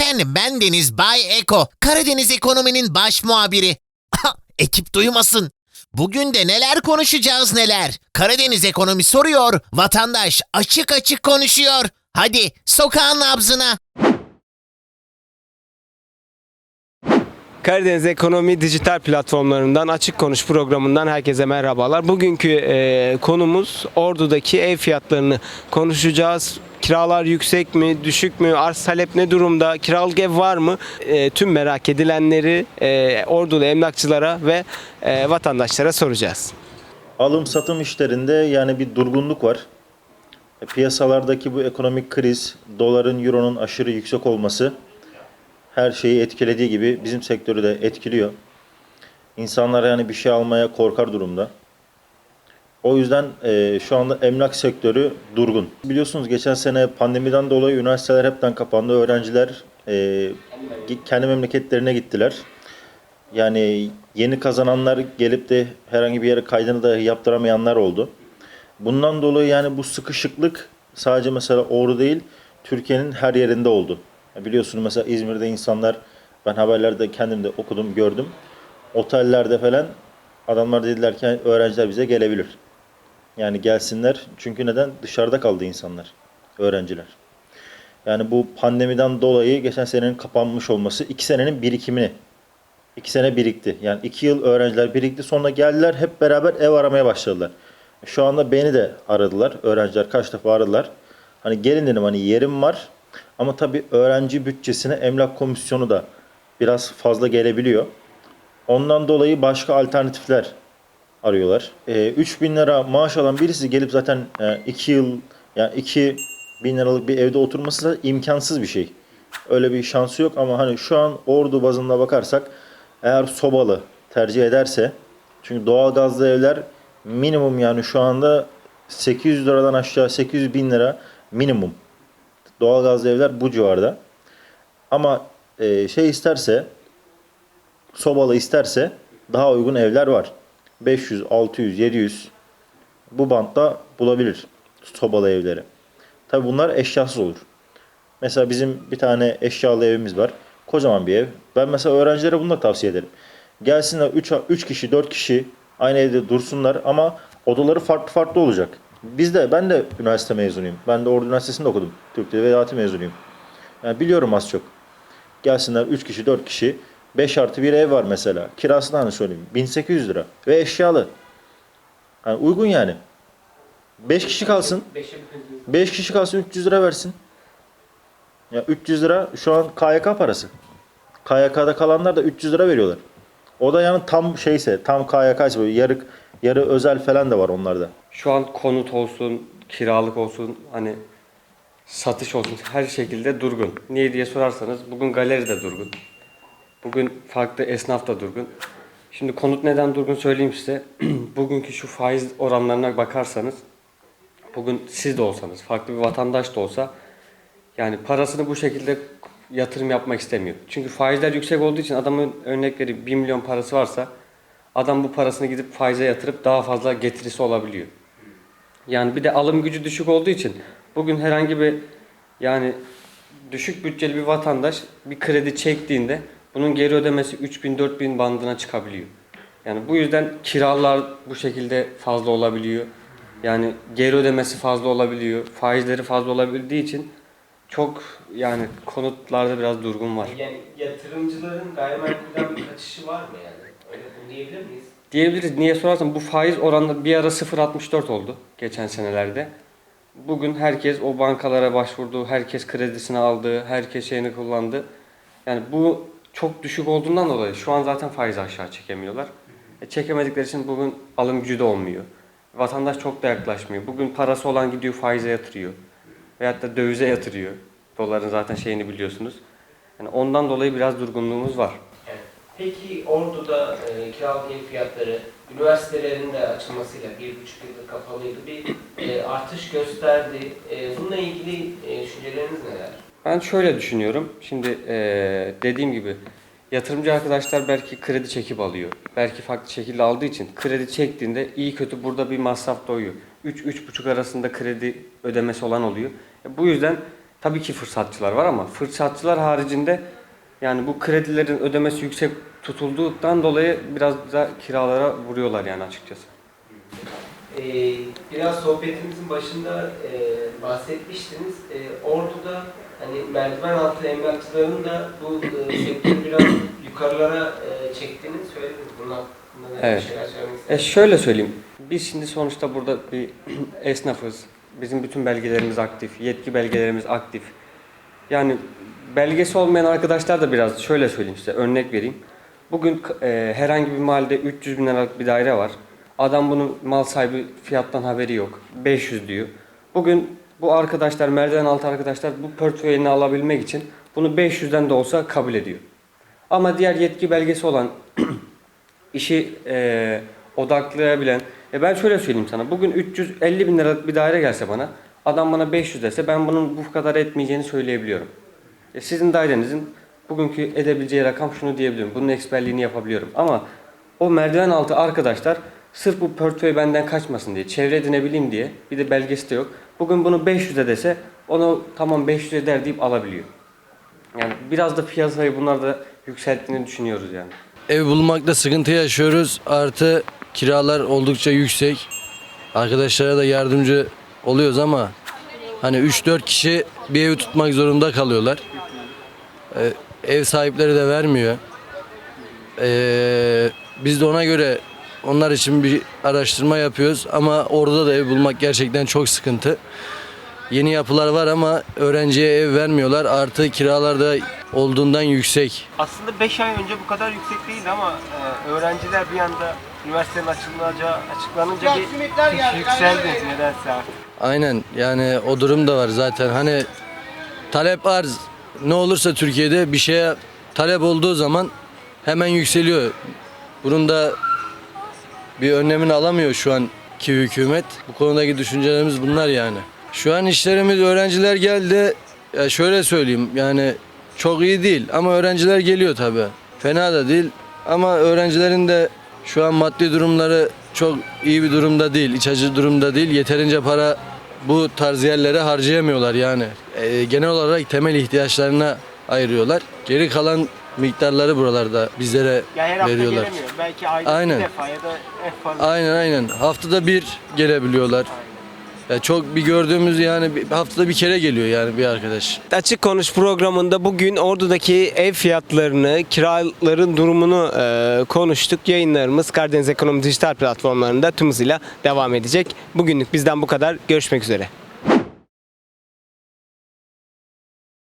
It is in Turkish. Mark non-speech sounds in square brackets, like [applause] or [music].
Efendim ben Deniz Bay Eko, Karadeniz Ekonomi'nin baş muhabiri. Ekip duymasın. Bugün de neler konuşacağız neler. Karadeniz Ekonomi soruyor, vatandaş açık açık konuşuyor. Hadi sokağın nabzına. Karadeniz Ekonomi dijital platformlarından Açık Konuş programından herkese merhabalar. Bugünkü e, konumuz Ordu'daki ev fiyatlarını konuşacağız. Kiralar yüksek mi, düşük mü, arz talep ne durumda, kiralık ev var mı? E, tüm merak edilenleri e, Ordulu emlakçılara ve e, vatandaşlara soracağız. Alım satım işlerinde yani bir durgunluk var. E, Piyasalardaki bu ekonomik kriz, doların, euronun aşırı yüksek olması her şeyi etkilediği gibi bizim sektörü de etkiliyor. İnsanlar yani bir şey almaya korkar durumda. O yüzden e, şu anda emlak sektörü durgun. Biliyorsunuz geçen sene pandemiden dolayı üniversiteler hepten kapandı. Öğrenciler e, kendi memleketlerine gittiler. Yani yeni kazananlar gelip de herhangi bir yere kaydını da yaptıramayanlar oldu. Bundan dolayı yani bu sıkışıklık sadece mesela Ordu değil, Türkiye'nin her yerinde oldu. Biliyorsunuz mesela İzmir'de insanlar, ben haberlerde kendim de okudum, gördüm. Otellerde falan adamlar dediler ki öğrenciler bize gelebilir. Yani gelsinler çünkü neden? Dışarıda kaldı insanlar, öğrenciler. Yani bu pandemiden dolayı geçen senenin kapanmış olması iki senenin birikimini İki sene birikti. Yani iki yıl öğrenciler birikti. Sonra geldiler hep beraber ev aramaya başladılar. Şu anda beni de aradılar. Öğrenciler kaç defa aradılar. Hani gelin dedim hani yerim var. Ama tabii öğrenci bütçesine emlak komisyonu da biraz fazla gelebiliyor. Ondan dolayı başka alternatifler arıyorlar. Ee, 3000 lira maaş alan birisi gelip zaten 2 yıl yani 2 bin liralık bir evde oturması da imkansız bir şey. Öyle bir şansı yok ama hani şu an ordu bazında bakarsak eğer sobalı tercih ederse çünkü doğalgazlı evler minimum yani şu anda 800 liradan aşağı 800 bin lira minimum. Doğalgazlı evler bu civarda. Ama e, şey isterse sobalı isterse daha uygun evler var. 500, 600, 700 bu bantta bulabilir sobalı evleri. Tabi bunlar eşyasız olur. Mesela bizim bir tane eşyalı evimiz var. Kocaman bir ev. Ben mesela öğrencilere bunu da tavsiye ederim. Gelsinler 3, 3 kişi 4 kişi aynı evde dursunlar ama odaları farklı farklı olacak. Biz de ben de üniversite mezunuyum. Ben de Ordu Üniversitesi'nde okudum. Türk Dili ve Edebiyatı mezunuyum. Yani biliyorum az çok. Gelsinler 3 kişi 4 kişi 5 artı bir ev var mesela. Kirasını hani söyleyeyim. 1800 lira. Ve eşyalı. Yani uygun yani. 5 kişi kalsın. 5 kişi kalsın 300 lira versin. Ya 300 lira şu an KYK parası. KYK'da kalanlar da 300 lira veriyorlar. O da yani tam şeyse, tam KYK ise böyle yarı, yarı özel falan da var onlarda. Şu an konut olsun, kiralık olsun, hani satış olsun her şekilde durgun. Niye diye sorarsanız bugün galeri de durgun. Bugün farklı esnaf da durgun. Şimdi konut neden durgun söyleyeyim size. [clears throat] Bugünkü şu faiz oranlarına bakarsanız bugün siz de olsanız, farklı bir vatandaş da olsa yani parasını bu şekilde yatırım yapmak istemiyor. Çünkü faizler yüksek olduğu için adamın örnekleri 1 milyon parası varsa adam bu parasını gidip faize yatırıp daha fazla getirisi olabiliyor. Yani bir de alım gücü düşük olduğu için bugün herhangi bir yani düşük bütçeli bir vatandaş bir kredi çektiğinde bunun geri ödemesi 3000-4000 bandına çıkabiliyor. Yani bu yüzden kiralar bu şekilde fazla olabiliyor. Yani geri ödemesi fazla olabiliyor. Faizleri fazla olabildiği için çok yani konutlarda biraz durgun var. Yani yatırımcıların gayrimenkulden bir kaçışı var mı yani? Öyle bunu diyebilir miyiz? Diyebiliriz. Niye sorarsan bu faiz oranı bir ara 0.64 oldu geçen senelerde. Bugün herkes o bankalara başvurdu, herkes kredisini aldı, herkes şeyini kullandı. Yani bu çok düşük olduğundan dolayı şu an zaten faizi aşağı çekemiyorlar. E çekemedikleri için bugün alım gücü de olmuyor. Vatandaş çok da yaklaşmıyor. Bugün parası olan gidiyor faize yatırıyor. Veyahut da dövize yatırıyor. Doların zaten şeyini biliyorsunuz. Yani ondan dolayı biraz durgunluğumuz var. Peki Ordu'da e, kiralık fiyatları üniversitelerin de açılmasıyla bir buçuk yıldır kapalıydı bir e, artış gösterdi. E, bununla ilgili e, düşünceleriniz neler? Ben şöyle düşünüyorum. Şimdi eee, dediğim gibi yatırımcı arkadaşlar belki kredi çekip alıyor. Belki farklı şekilde aldığı için kredi çektiğinde iyi kötü burada bir masraf doğuyor. 3-3,5 arasında kredi ödemesi olan oluyor. E, bu yüzden Tabii ki fırsatçılar var ama fırsatçılar haricinde yani bu kredilerin ödemesi yüksek tutulduğundan dolayı biraz da kiralara vuruyorlar yani açıkçası. Ee, biraz sohbetimizin başında e, bahsetmiştiniz. E, Ordu'da hani merdiven altı emlakçıların da bu e, sektörü biraz yukarılara e, çektiğini söylediniz. Bunun hakkında ne Evet. şeyler söylemek E şöyle söyleyeyim. Biz şimdi sonuçta burada bir [clears throat] esnafız. Bizim bütün belgelerimiz aktif. Yetki belgelerimiz aktif. Yani belgesi olmayan arkadaşlar da biraz şöyle söyleyeyim size örnek vereyim. Bugün e, herhangi bir mahallede 300 bin liralık bir daire var. Adam bunun mal sahibi fiyattan haberi yok. 500 diyor. Bugün bu arkadaşlar merdiven altı arkadaşlar bu portföyünü alabilmek için bunu 500'den de olsa kabul ediyor. Ama diğer yetki belgesi olan [clears throat] işi e, odaklayabilen. E ben şöyle söyleyeyim sana. Bugün 350 bin liralık bir daire gelse bana. Adam bana 500 dese ben bunun bu kadar etmeyeceğini söyleyebiliyorum. E sizin dairenizin bugünkü edebileceği rakam şunu diyebiliyorum. Bunun eksperliğini yapabiliyorum. Ama o merdiven altı arkadaşlar sırf bu portföy benden kaçmasın diye, çevre edinebileyim diye bir de belgesi de yok. Bugün bunu 500'e dese onu tamam 500 eder deyip alabiliyor. Yani biraz da piyasayı bunlar da yükselttiğini düşünüyoruz yani. Ev bulmakta sıkıntı yaşıyoruz. Artı kiralar oldukça yüksek. Arkadaşlara da yardımcı oluyoruz ama hani 3-4 kişi bir evi tutmak zorunda kalıyorlar. Ee, ev sahipleri de vermiyor. Ee, biz de ona göre onlar için bir araştırma yapıyoruz ama orada da ev bulmak gerçekten çok sıkıntı. Yeni yapılar var ama öğrenciye ev vermiyorlar. Artı kiralar da olduğundan yüksek. Aslında 5 ay önce bu kadar yüksek değildi ama e, öğrenciler bir anda üniversitenin açılacağı açıklanınca bir yükseldi nedense artık. Aynen yani o durum da var zaten. Hani talep arz ne olursa Türkiye'de bir şeye talep olduğu zaman hemen yükseliyor. Bunun da bir önlemini alamıyor şu anki hükümet. Bu konudaki düşüncelerimiz bunlar yani. Şu an işlerimiz öğrenciler geldi. Ya şöyle söyleyeyim yani çok iyi değil ama öğrenciler geliyor tabi. Fena da değil ama öğrencilerin de şu an maddi durumları çok iyi bir durumda değil, iç açıcı durumda değil. Yeterince para bu tarz yerlere harcayamıyorlar yani. Ee, genel olarak temel ihtiyaçlarına ayırıyorlar. Geri kalan miktarları buralarda bizlere Ya her hafta veriyorlar. gelemiyor. Belki ayda Aynen. bir defa ya da en fazla. Aynen aynen. Haftada bir gelebiliyorlar. Ya çok bir gördüğümüz yani bir- haftada bir kere geliyor yani bir arkadaş. Açık Konuş programında bugün Ordu'daki ev fiyatlarını, kiraların durumunu e, konuştuk. Yayınlarımız Karadeniz Ekonomi Dijital platformlarında tüm hızıyla devam edecek. Bugünlük bizden bu kadar. Görüşmek üzere.